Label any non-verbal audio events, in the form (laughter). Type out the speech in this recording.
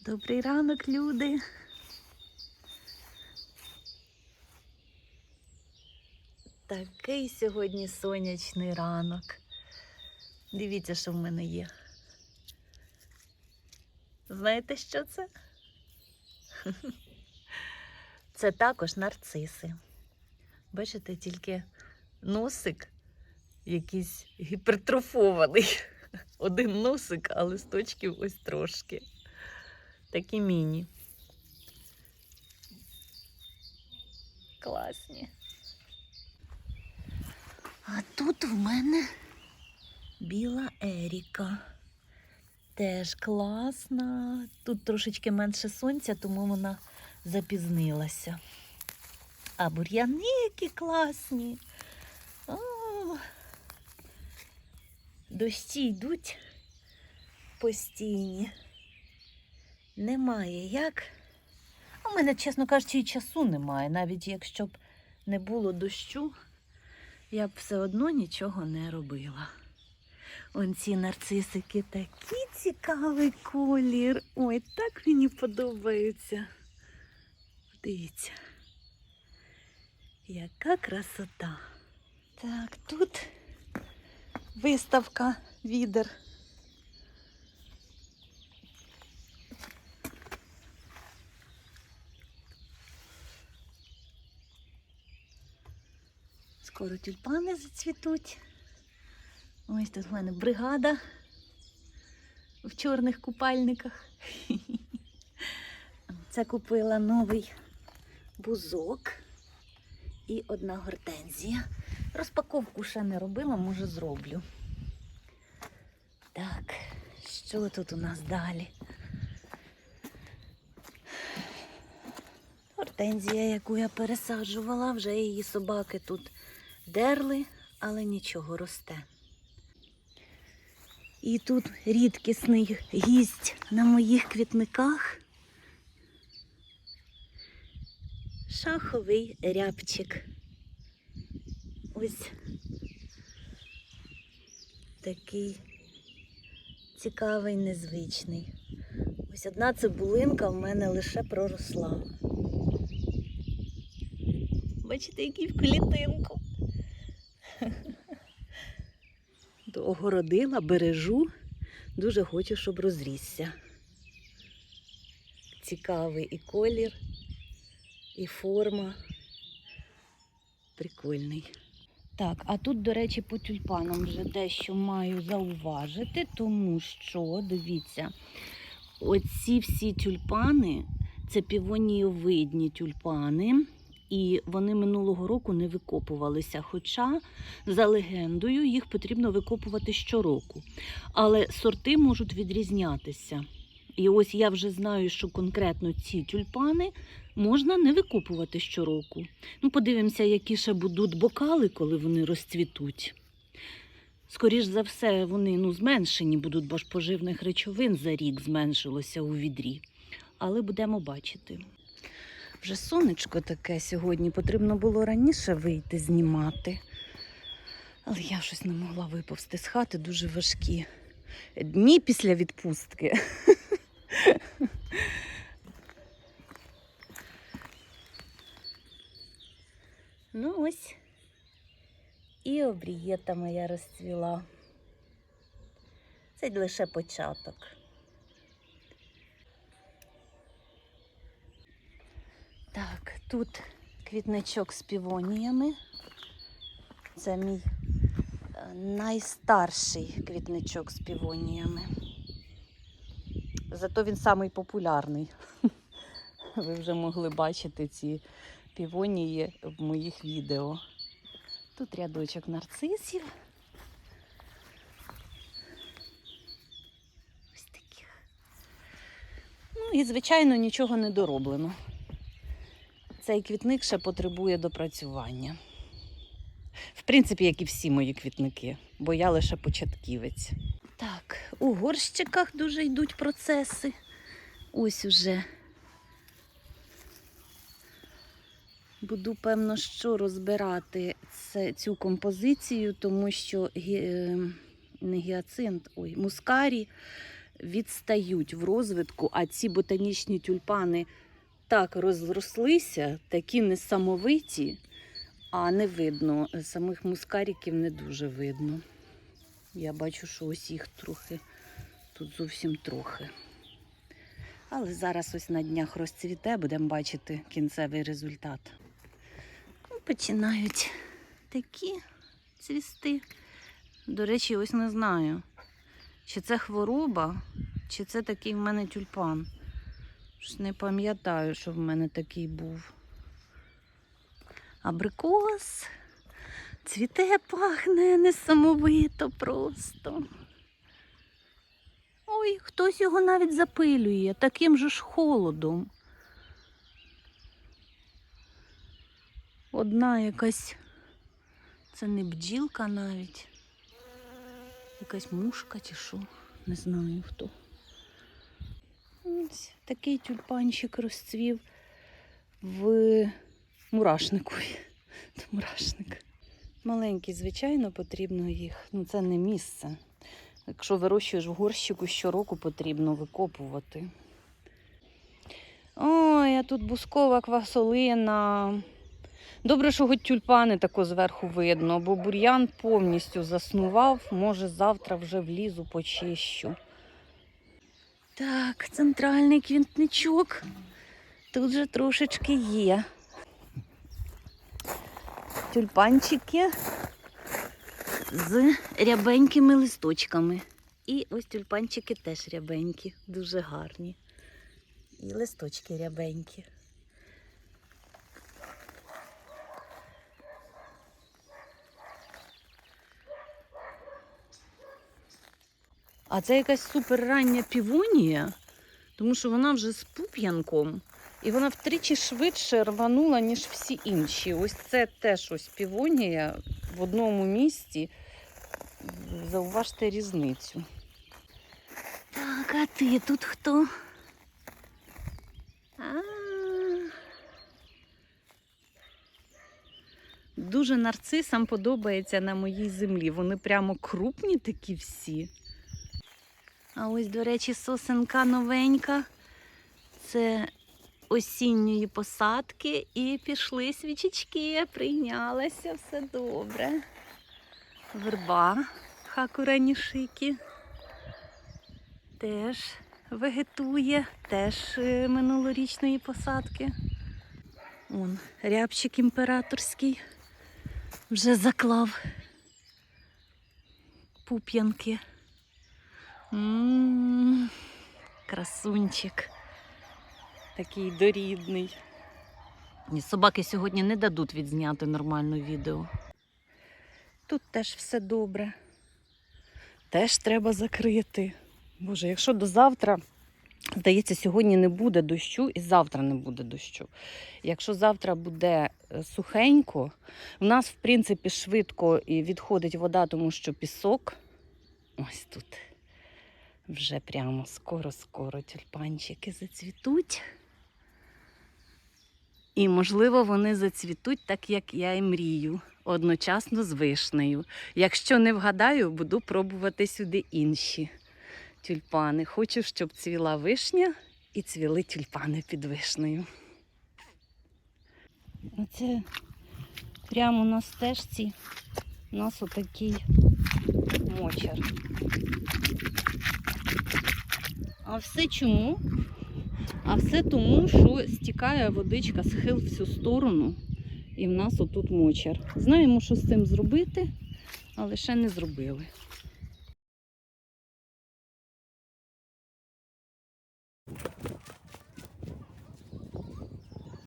Добрий ранок, люди. Такий сьогодні сонячний ранок. Дивіться, що в мене є. Знаєте, що це? (laughs) Це також нарциси. Бачите, тільки носик якийсь гіпертрофований. (laughs) Один носик, а листочків ось трошки. Такі міні. Класні. А тут в мене біла Еріка. Теж класна. Тут трошечки менше сонця, тому вона запізнилася. А бур'яни які класні. О, дощі йдуть постійні. Немає як. У мене, чесно кажучи, і часу немає. Навіть якщо б не було дощу, я б все одно нічого не робила. Он ці нарцисики такий цікавий колір. Ой, так мені подобаються. Дивіться. Яка красота. Так, тут виставка відер. Скоро тюльпани зацвітуть. Ось тут в мене бригада в чорних купальниках. (laughs) Це купила новий бузок і одна гортензія. Розпаковку ще не робила, може зроблю. Так, що тут у нас далі? Гортензія, яку я пересаджувала, вже її собаки тут дерли, але нічого росте. І тут рідкісний гість на моїх квітниках. Шаховий рябчик. Ось такий цікавий, незвичний. Ось одна цибулинка в мене лише проросла. Бачите, який в клітинку. Огородила, бережу, дуже хочу, щоб розрісся. Цікавий і колір, і форма. Прикольний. Так, а тут, до речі, по тюльпанам вже дещо маю зауважити, тому що, дивіться, оці всі тюльпани це півонієвидні тюльпани. І вони минулого року не викопувалися. Хоча, за легендою, їх потрібно викопувати щороку. Але сорти можуть відрізнятися. І ось я вже знаю, що конкретно ці тюльпани можна не викопувати щороку. Ну, подивимося, які ще будуть бокали, коли вони розцвітуть. Скоріш за все, вони ну, зменшені будуть, бо ж поживних речовин за рік зменшилося у відрі. Але будемо бачити. Вже сонечко таке сьогодні, потрібно було раніше вийти знімати. Але я щось не могла виповзти з хати, дуже важкі дні після відпустки. (laughs) Ну ось і обрієта моя розцвіла. Це лише початок. Так, тут квітничок з півоніями. Це мій е, найстарший квітничок з півоніями. Зато він самий популярний. (laughs) Ви вже могли бачити ці півонії в моїх відео. Тут рядочок нарцисів. Ось таких. Ну і, звичайно, нічого не дороблено. Цей квітник ще потребує допрацювання. В принципі, як і всі мої квітники, бо я лише початківець. Так, у горщиках дуже йдуть процеси. Ось уже. Буду, певно, що розбирати це, цю композицію, тому що гі- е, не гіацинт, ой, мускарі відстають в розвитку, а ці ботанічні тюльпани так розрослися, такі несамовиті, а не видно. Самих мускаріків не дуже видно. Я бачу, що ось їх трохи, тут зовсім трохи. Але зараз ось на днях розцвіте, будемо бачити кінцевий результат. Ну, Починають такі цвісти. До речі, ось не знаю, чи це хвороба, чи це такий в мене тюльпан. Щось не пам'ятаю, що в мене такий був. Абрикос. Цвіте, пахне несамовито просто. Ой, хтось його навіть запилює таким же ж холодом. Одна якась, це не бджілка навіть. Якась мушка чи що, не знаю хто. Ось такий тюльпанчик розцвів в мурашнику. (laughs) Це Мурашник. Маленький, звичайно, потрібно їх. Ну, це не місце. Якщо вирощуєш в горщику, щороку потрібно викопувати. Ой, а тут бускова квасолина. Добре, що хоч тюльпани тако зверху видно, бо бур'ян повністю заснував. Може, завтра вже влізу, почищу. Так, центральний квітничок. Тут же трошечки є. Тюльпанчики з рябенькими листочками. І ось тюльпанчики теж рябенькі, дуже гарні. І листочки рябенькі. А це якась суперрання півонія, тому що вона вже з пуп'янком. І вона втричі швидше рванула, ніж всі інші. Ось це теж ось півонія в одному місці. Зауважте різницю. Так, а ти тут хто? А. Дуже нарцисам подобається на моїй землі. Вони прямо крупні такі всі. А ось, до речі, сосенка новенька. Це осінньої посадки і пішли свічечки, прийнялася, все добре. Верба хакуранішики теж вегетує, теж е, минулорічної посадки. Он рябчик імператорський вже заклав пуп'янки. М, Красунчик. Такий дорідний. Ні, собаки сьогодні не дадуть відзняти нормальне відео. Тут теж все добре. Теж треба закрити. Боже, якщо до завтра, здається, сьогодні не буде дощу і завтра не буде дощу. Якщо завтра буде е, сухенько, в нас, в принципі, швидко відходить вода, тому що пісок. Ось тут. Вже прямо скоро-скоро тюльпанчики зацвітуть. І, можливо, вони зацвітуть так, як я і мрію, одночасно з вишнею. Якщо не вгадаю, буду пробувати сюди інші тюльпани. Хочу, щоб цвіла вишня і цвіли тюльпани під вишнею. Оце прямо на стежці у нас отакий мочар. А все чому? А все тому, що стікає водичка схил всю сторону, і в нас отут мочар. Знаємо, що з цим зробити, але ще не зробили.